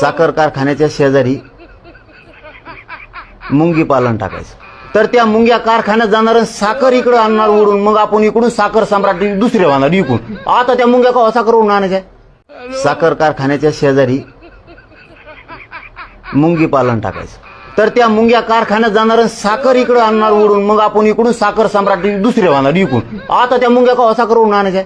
साखर कारखान्याच्या शेजारी मुंगी पालन टाकायचं. तर त्या मुंग्या कारखान्यात जाणार साखर इकडं आणणार उडून. मग आपण इकडून साखर सम्राट दुसरे आणणार इकडून. आता त्या मुंग्या का साखर उडून आणायच्या? साखर कारखान्याच्या शेजारी मुंगी पालन टाकायचं. तर त्या मुंग्या कारखान्यात जाणार साखर इकडं आणणार उडून. मग आपण इकडून साखर सम्राट दुसरे आणणार इकडून. आता त्या मुंग्या का साखर उडून आणायच्या?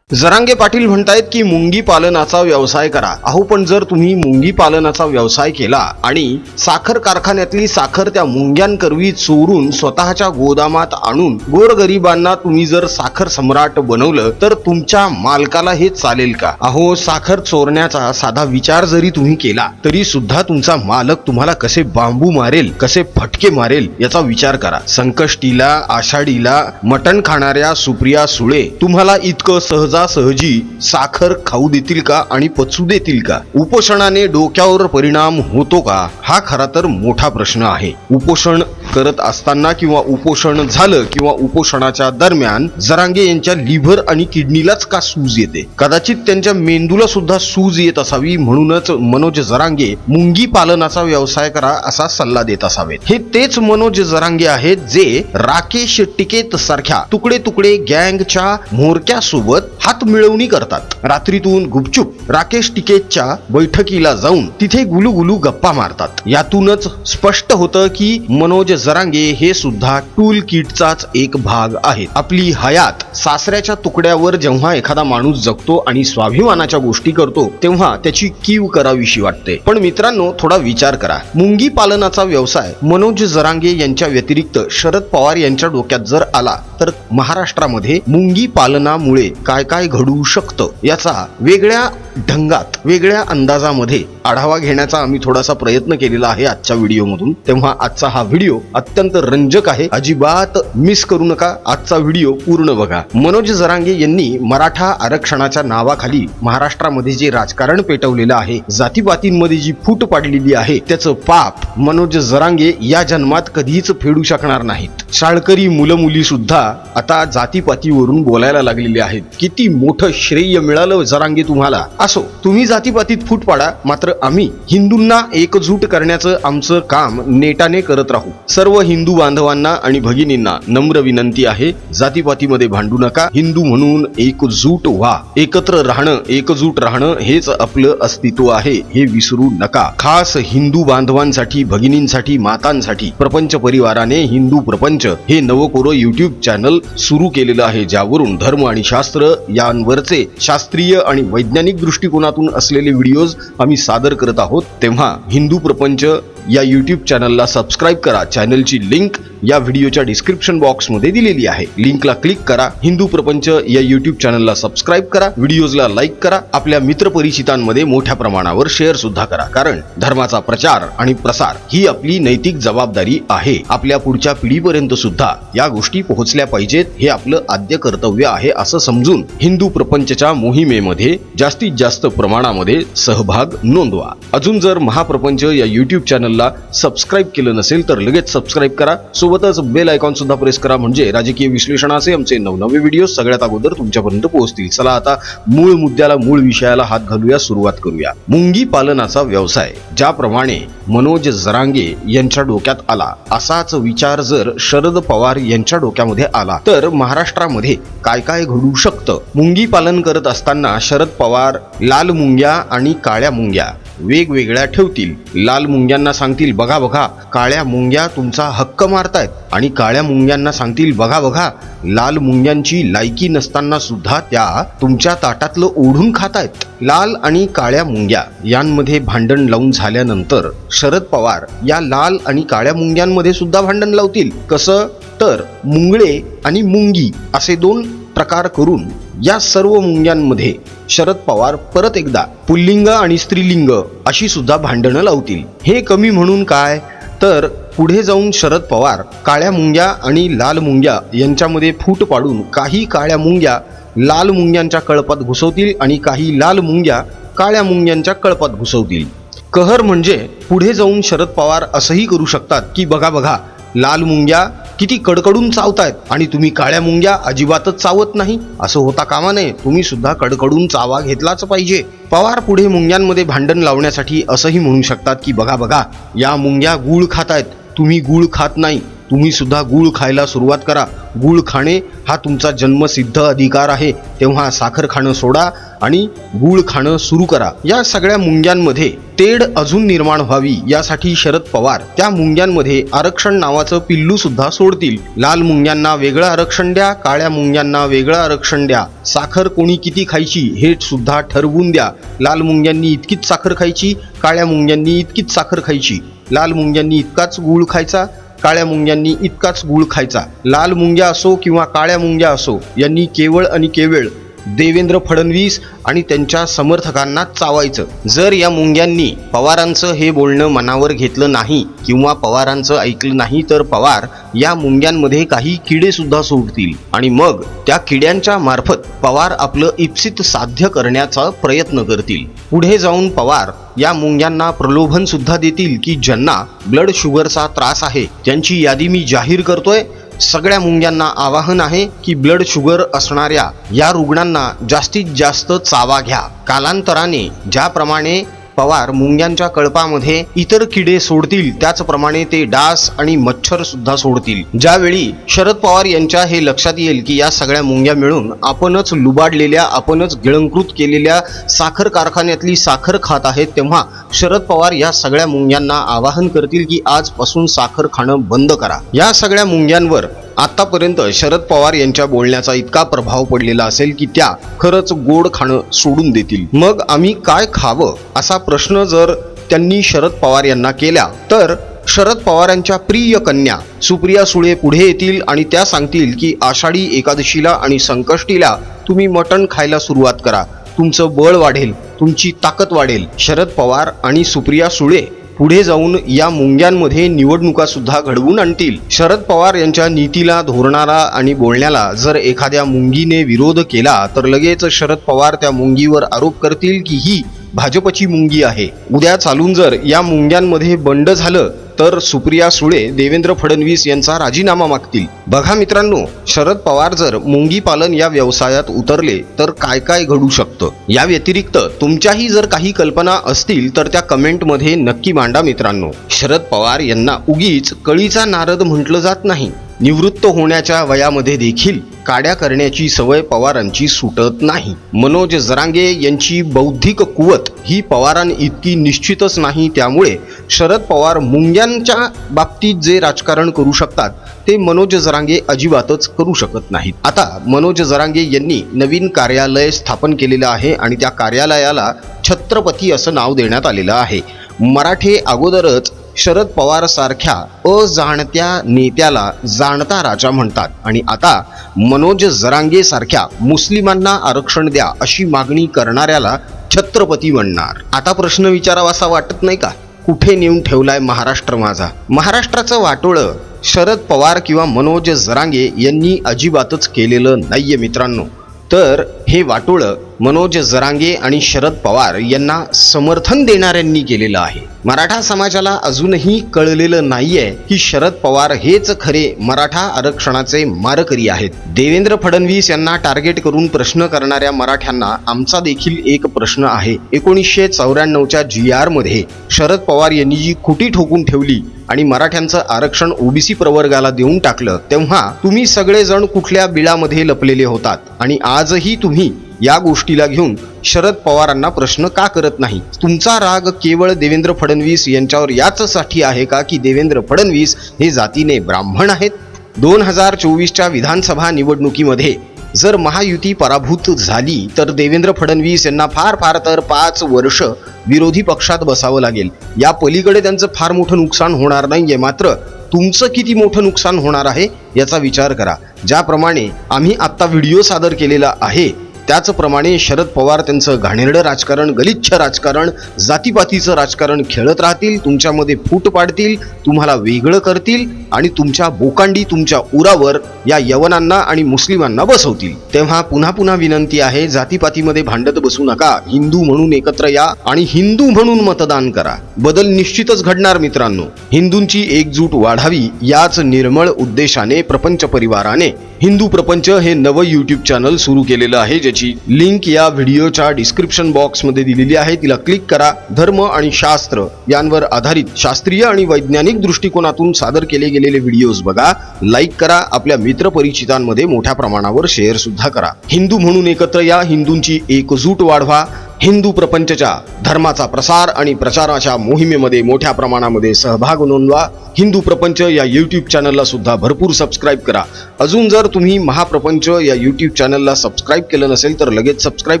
जरांगे पाटील म्हणतायत की मुंगी पालनाचा व्यवसाय करा. अहो पण जर तुम्ही मुंगी पालनाचा व्यवसाय केला आणि साखर कारखान्यातली साखर त्या मुंग्यांकरवी चोरून स्वतःच्या गोदामात आणून गोरगरिबांना तुम्ही जर साखर सम्राट बनवलं तर तुमच्या मालकाला हे चालेल का? अहो साखर चोरण्याचा साधा विचार जरी तुम्ही केला तरी सुद्धा तुमचा मालक तुम्हाला कसे बांबू मारेल कसे फटके मारेल याचा विचार करा. संकष्टीला आषाढीला मटण खाणाऱ्या सुप्रिया सुळे तुम्हाला इतकं सहजी साखर खाऊ देतील का आणि पचू देतील का? उपोषणाने डोक्यावर परिणाम होतो का? हा खरा तर मोठा प्रश्न आहे. उपोषण करत असताना किंवा उपोषण झालं किंवा उपोषणाच्या दरम्यान जरांगे यांच्या लिव्हर आणि किडनीलाच का सूज येते? कदाचित त्यांच्या मेंदूला सुद्धा सूज येत असावी म्हणूनच मनोज जरांगे मुंगी पालनाचा व्यवसाय करा असा सल्ला देत असावेत. हे तेच मनोज जरांगे आहेत जे राकेश टिकेत सारख्या तुकडे तुकडे गँगच्या म्होरक्या सोबत हात मिळवणी करतात. रात्रीतून गुपचूप राकेश टिकेतच्या बैठकीला जाऊन तिथे गुलुगुलू गप्पा मारतात. यातूनच स्पष्ट होतं की मनोज जरांगे हे सुद्धा टूल किटचाच एक भाग आहेत. आपली हयात सासऱ्याच्या तुकड्यावर जेव्हा एखादा माणूस जगतो आणि स्वाभिमानाच्या गोष्टी करतो तेव्हा त्याची कीव करावीशी वाटते. पण मित्रांनो थोडा विचार करा. मुंगी पालनाचा व्यवसाय मनोज जरांगे यांच्या व्यतिरिक्त शरद पवार यांच्या डोक्यात जर आला तर महाराष्ट्रामध्ये मुंगी पालनामुळे काय काय घडू शकतं याचा वेगळ्या ढंगात वेगळ्या अंदाजामध्ये आढावा घेण्याचा आम्ही थोडासा प्रयत्न केलेला आहे आजच्या व्हिडिओमधून. तेव्हा आजचा हा व्हिडिओ अत्यंत रंजक आहे. अजिबात मिस करू नका. आजचा व्हिडिओ पूर्ण बघा. मनोज जरांगे यांनी मराठा आरक्षणाच्या नावाखाली महाराष्ट्रामध्ये जे राजकारण पेटवलेलं आहे जातीपातींमध्ये जी फूट पाडलेली आहे त्याचं पाप मनोज जरांगे या जन्मात कधीच फेडू शकणार नाहीत. शाळकरी मुलं मुली सुद्धा आता जातीपातीवरून बोलायला लागलेले आहेत. किती मोठं श्रेय मिळालं जरांगे तुम्हाला? असो तुम्ही जातीपातीत फूट पाडा मात्र आम्ही हिंदूंना एकजूट करण्याचं आमचं काम नेटाने करत राहू. सर्व हिंदू बांधवांना आणि भगिनींना नम्र विनंती आहे जातीपातीमध्ये भांडू नका हिंदू म्हणून एकजूट व्हा. एकत्र राहणं एकजूट राहणं हेच आपलं अस्तित्व आहे हे विसरू नका. खास हिंदू बांधवांसाठी भगिनींसाठी मातांसाठी प्रपंच परिवाराने हिंदू प्रपंच हे नवकोरो युट्यूब चॅनल सुरू केलेलं आहे ज्यावरून धर्म आणि शास्त्र यांवरचे शास्त्रीय आणि वैज्ञानिक दृष्टिकोनातून असलेले व्हिडिओज आम्ही सादर करत आहोत तेव्हा हिंदू प्रपंच या यूट्यूब चॅनलला सबस्क्राईब करा. चॅनलची लिंक या व्हिडिओच्या डिस्क्रिप्शन बॉक्समध्ये दिलेली आहे. लिंकला क्लिक करा. हिंदू प्रपंच या यूट्यूब चॅनलला सबस्क्राईब करा. व्हिडिओजला लाईक करा. आपल्या मित्रपरिचितांमध्ये मोठ्या प्रमाणावर शेअर सुद्धा करा. कारण धर्माचा प्रचार आणि प्रसार ही आपली नैतिक जबाबदारी आहे. आपल्या पुढच्या पिढीपर्यंत सुद्धा या गोष्टी पोहोचल्या पाहिजेत. हे आपलं आद्य कर्तव्य आहे असं समजून हिंदू प्रपंचच्या मोहिमेमध्ये जास्तीत जास्त प्रमाणामध्ये सहभाग नोंदवा. अजून जर महाप्रपंच या युट्यूब चॅनलला सबस्क्राईब केलं नसेल तर लगेच सबस्क्राईब करा. सोबतच बेल आयकॉन सुद्धा प्रेस करा. म्हणजे राजकीय विश्लेषणाचे आमचे नवनवे व्हिडिओ सगळ्यात अगोदर तुमच्यापर्यंत पोहोचतील. चला आता मूळ मुद्द्याला मूळ विषयाला हात घालूया सुरुवात करूया. मुंगी पालनाचा व्यवसाय ज्याप्रमाणे मनोज जरांगे यांच्या डोक्यात आला. असाच विचार जर शरद पवार यांच्या डोक्यामध्ये आला तर महाराष्ट्रामध्ये काय काय घडू शकतं? मुंगी पालन करत असताना शरद पवार लाल मुंग्या आणि काळ्या मुंग्या वेगवेगळ्या ठेवतील. लाल मुंग्यांना सांगतील बघा बघा काळ्या मुंग्या तुमचा हक्क मारतायत आणि काळ्या मुंग्यांना सांगतील बघा बघा लाल मुंग्यांची लायकी नसताना सुद्धा त्या तुमच्या ताटातलं ओढून खातायत. लाल आणि काळ्या मुंग्या यांमध्ये भांडण लावून झाल्यानंतर शरद पवार या लाल आणि काळ्या मुंग्यांमध्ये सुद्धा भांडण लावतील. कसं? तर मुंगळे आणि मुंगी असे दोन प्रकार करून या सर्व मुंग्यांमध्ये शरद पवार परत एकदा पुल्लिंग आणि स्त्रीलिंग अशी सुद्धा भांडणं लावतील. हे कमी म्हणून काय? तर पुढे जाऊन शरद पवार काळ्या मुंग्या आणि लाल मुंग्या यांच्यामध्ये फूट पाडून काही काळ्या मुंग्या लाल मुंग्यांच्या कळपात घुसवतील आणि काही लाल मुंग्या काळ्या मुंग्यांच्या कळपात घुसवतील. कहर म्हणजे पुढे जाऊन शरद पवार असंही करू शकतात की बघा बघा लाल मुंग्या किती कडकडून चावतायत आणि तुम्ही काळ्या मुंग्या अजिबातच चावत नाही. असं होता कामा नये तुम्ही सुद्धा कडकडून चावा घेतलाच पाहिजे. पवार पुढे मुंग्यांमध्ये भांडण लावण्यासाठी असंही म्हणू शकतात की बघा बघा या मुंग्या गूळ खातायत. तुम्ही गूळ खात नाही. तुम्ही सुद्धा गूळ खायला सुरुवात करा. गूळ खाणे हा तुमचा जन्मसिद्ध अधिकार आहे. तेव्हा साखर खाणं सोडा. आणि गूळ खाणं सुरू करा. या सगळ्या मुंग्यांमध्ये तेढ अजून निर्माण व्हावी यासाठी शरद पवार त्या मुंग्यांमध्ये आरक्षण नावाचं पिल्लू सुद्धा सोडतील. लाल मुंग्यांना वेगळं आरक्षण द्या काळ्या मुंग्यांना वेगळं आरक्षण द्या. साखर कोणी किती खायची हे सुद्धा ठरवून द्या. लाल मुंग्यांनी इतकीच साखर खायची काळ्या मुंग्यांनी इतकीच साखर खायची. लाल मुंग्यांनी इतकाच गूळ खायचा काळ्या मुंग्यांनी इतकाच गूळ खायचा. लाल मुंग्या असो किंवा काळ्या मुंग्या असो यांनी केवळ आणि केवळ देवेंद्र फडणवीस आणि त्यांच्या समर्थकांना चावायचं. जर या मुंग्यांनी पवारांचं हे बोलणं मनावर घेतलं नाही किंवा पवारांचं ऐकलं नाही तर पवार या मुंग्यांमध्ये काही किडे सुद्धा सोडतील. आणि मग त्या किड्यांच्या मार्फत पवार आपलं इप्सित साध्य करण्याचा प्रयत्न करतील. पुढे जाऊन पवार या मुंग्यांना प्रलोभन सुद्धा देतील की ज्यांना ब्लड शुगरचा त्रास आहे त्यांची यादी मी जाहीर करतोय. सगळ्या मुंग्यांना आवाहन आहे की ब्लड शुगर असणाऱ्या या रुग्णांना जास्तीत जास्त चावा घ्या. कालांतराने ज्याप्रमाणे पवार मुंग्यांच्या कळपामध्ये इतर किडे सोडतील त्याचप्रमाणे ते डास आणि मच्छर सुद्धा सोडतील. ज्यावेळी शरद पवार यांच्या हे लक्षात येईल की या सगळ्या मुंग्या मिळून आपणच लुबाडलेल्या आपणच गिळंकृत केलेल्या साखर कारखान्यातली साखर खात आहेत तेव्हा शरद पवार या सगळ्या मुंग्यांना आवाहन करतील की आजपासून साखर खाणं बंद करा. या सगळ्या मुंग्यांवर आत्तापर्यंत शरद पवार यांच्या बोलण्याचा इतका प्रभाव पडलेला असेल की त्या खरंच गोड खाणं सोडून देतील. मग आम्ही काय खावं? असा प्रश्न जर त्यांनी शरद पवार यांना केला तर शरद पवारांच्या प्रिय कन्या सुप्रिया सुळे पुढे येतील आणि त्या सांगतील की आषाढी एकादशीला आणि संकष्टीला तुम्ही मटण खायला सुरुवात करा. तुमचं बळ वाढेल तुमची ताकद वाढेल. शरद पवार आणि सुप्रिया सुळे पुढे जाऊन या मुंग्यांमध्ये निवडणुका सुद्धा घडवून आणतील. शरद पवार यांच्या नीतीला धोरणाला आणि बोलण्याला जर एखाद्या मुंगीने विरोध केला तर लगेच शरद पवार त्या मुंगीवर आरोप करतील की ही भाजपची मुंगी आहे. उद्या चालून जर या मुंग्यांमध्ये बंड झालं तर सुप्रिया सुळे देवेंद्र फडणवीस यांचा राजीनामा मागतील. बघा मित्रांनो शरद पवार जर मुंगी पालन या व्यवसायात उतरले तर काय काय घडू शकतं? या व्यतिरिक्त तुमच्याही जर काही कल्पना असतील तर त्या कमेंटमध्ये नक्की मांडा मित्रांनो. शरद पवार यांना उगीच कळीचा नारद म्हटलं जात नाही. निवृत्त होण्याच्या वयामध्ये देखील काड्या करण्याची सवय पवारांची सुटत नाही. मनोज जरांगे यांची बौद्धिक कुवत ही पवारां इतकी निश्चितच नाही त्यामुळे शरद पवार मुंग्यांच्या बाबतीत जे राजकारण करू शकतात ते मनोज जरांगे अजिबातच करू शकत नाहीत. आता मनोज जरांगे यांनी नवीन कार्यालय स्थापन केलेलं आहे आणि त्या कार्यालयाला छत्रपती असं नाव देण्यात आलेलं आहे. मराठे अगोदरच शरद पवार सारख्या अजाणत्या नेत्याला जाणता राजा म्हणतात. आणि आता मनोज जरांगे सारख्या मुस्लिमांना आरक्षण द्या अशी मागणी करणाऱ्याला छत्रपती म्हणणार. आता प्रश्न विचारावासा वाटत नाही का? कुठे नेऊन ठेवलाय महाराष्ट्र माझा? महाराष्ट्राचं वाटोळं शरद पवार किंवा मनोज जरांगे यांनी अजिबातच केलेलं नाहीये मित्रांनो. तर हे वाटोळं मनोज जरांगे आणि शरद पवार यांना समर्थन देणाऱ्यांनी केलेलं आहे. मराठा समाजाला अजूनही कळलेलं नाहीये की शरद पवार हेच खरे मराठा आरक्षणाचे मारकरी आहेत. देवेंद्र फडणवीस यांना टार्गेट करून प्रश्न करणाऱ्या मराठ्यांना आमचा देखील एक प्रश्न आहे. एकोणीसशे चौऱ्याण्णवच्या जी आरमध्ये शरद पवार यांनी जी खुटी ठोकून ठेवली आणि मराठ्यांचं आरक्षण ओबीसी प्रवर्गाला देऊन टाकलं तेव्हा तुम्ही सगळेजण कुठल्या बिळामध्ये लपलेले होतात आणि आजही तुम्ही या गोष्टीला घेऊन शरद पवारांना प्रश्न का करत नाही? तुमचा राग केवळ देवेंद्र फडणवीस यांच्यावर याचसाठी आहे का की देवेंद्र फडणवीस हे जातीने ब्राह्मण आहेत? दोन हजार चोवीसच्या विधानसभा निवडणुकीमध्ये जर महायुती पराभूत झाली तर देवेंद्र फडणवीस यांना फार फार तर पाच वर्ष विरोधी पक्षात बसावं लागेल. या पलीकडे त्यांचं फार मोठं नुकसान होणार नाहीये मात्र तुमचं किती मोठं नुकसान होणार आहे याचा विचार करा. ज्याप्रमाणे आम्ही आत्ता व्हिडिओ सादर केलेला आहे त्याचप्रमाणे शरद पवार त्यांचं घाणेरडं राजकारण गलिच्छ राजकारण जातीपातीचं राजकारण खेळत राहतील तुमच्यामध्ये फूट पाडतील तुम्हाला वेगळं करतील आणि तुमच्या बोकांडी तुमच्या उरावर या यवनांना आणि मुस्लिमांना बसवतील. तेव्हा पुन्हा पुन्हा विनंती आहे जातीपातीमध्ये भांडत बसू नका हिंदू म्हणून एकत्र या आणि हिंदू म्हणून मतदान करा. बदल निश्चितच घडणार मित्रांनो. हिंदूंची एकजूट वाढावी याच निर्मळ उद्देशाने प्रपंच परिवाराने हिंदू प्रपंच हे नवं यूट्यूब चॅनल सुरू केलेलं आहे ज्याची लिंक या व्हिडिओच्या डिस्क्रिप्शन बॉक्समध्ये दिलेली आहे. तिला क्लिक करा. धर्म आणि शास्त्र यांवर आधारित शास्त्रीय आणि वैज्ञानिक दृष्टिकोनातून सादर केले गेलेले व्हिडिओज बघा. लाईक करा. आपल्या मित्रपरिचितांमध्ये मोठ्या प्रमाणावर शेअर सुद्धा करा. हिंदू म्हणून एकत्र या. हिंदूंची एकजूट वाढवा. हिंदू प्रपंचच्या धर्माचा प्रसार आणि प्रचाराच्या मोहिमेमध्ये मोठ्या प्रमाणामध्ये सहभाग नोंदवा. हिंदू प्रपंच या यूट्यूब चॅनलला सुद्धा भरपूर सबस्क्राईब करा. अजून जर तुम्ही महाप्रपंच या यूट्यूब चॅनलला सबस्क्राईब केलं नसेल तर लगेच सबस्क्राईब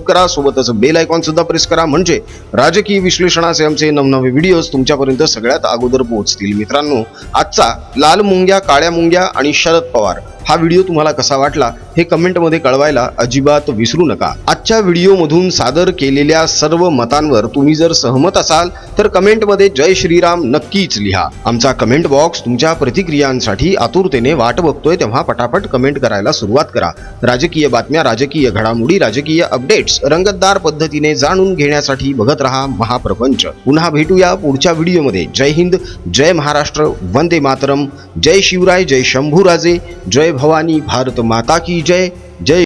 करा. सोबतच बेल आयकॉन सुद्धा प्रेस करा. म्हणजे राजकीय विश्लेषणाचे आमचे नवनवे व्हिडिओज तुमच्यापर्यंत सगळ्यात अगोदर पोहोचतील. मित्रांनो आजचा लाल मुंग्या काळ्या मुंग्या आणि शरद पवार. हा व्हिडिओ तुम्हाला कसा वाटला हे कमेंटमध्ये कळवायला अजिबात विसरू नका. आजच्या व्हिडिओमधून सादर केलेल्या सर्व मतांवर तुम्ही जर सहमत असाल तर कमेंटमध्ये जय श्रीराम नक्कीच लिहा. आमचा कमेंट बॉक्स तुमच्या प्रतिक्रियांसाठी आतुरतेने वाट बघतोय तेव्हा पटापट कमेंट करायला सुरुवात करा. राजकीय बातम्या राजकीय घडामोडी राजकीय अपडेट्स रंगतदार पद्धतीने जाणून घेण्यासाठी बघत रहा महाप्रपंच. पुन्हा भेटूया पुढच्या व्हिडिओमध्ये. जय हिंद जय महाराष्ट्र वंदे मातरम. जय शिवराय जय शंभूराजे. जय भवानी भारत माता की जय जय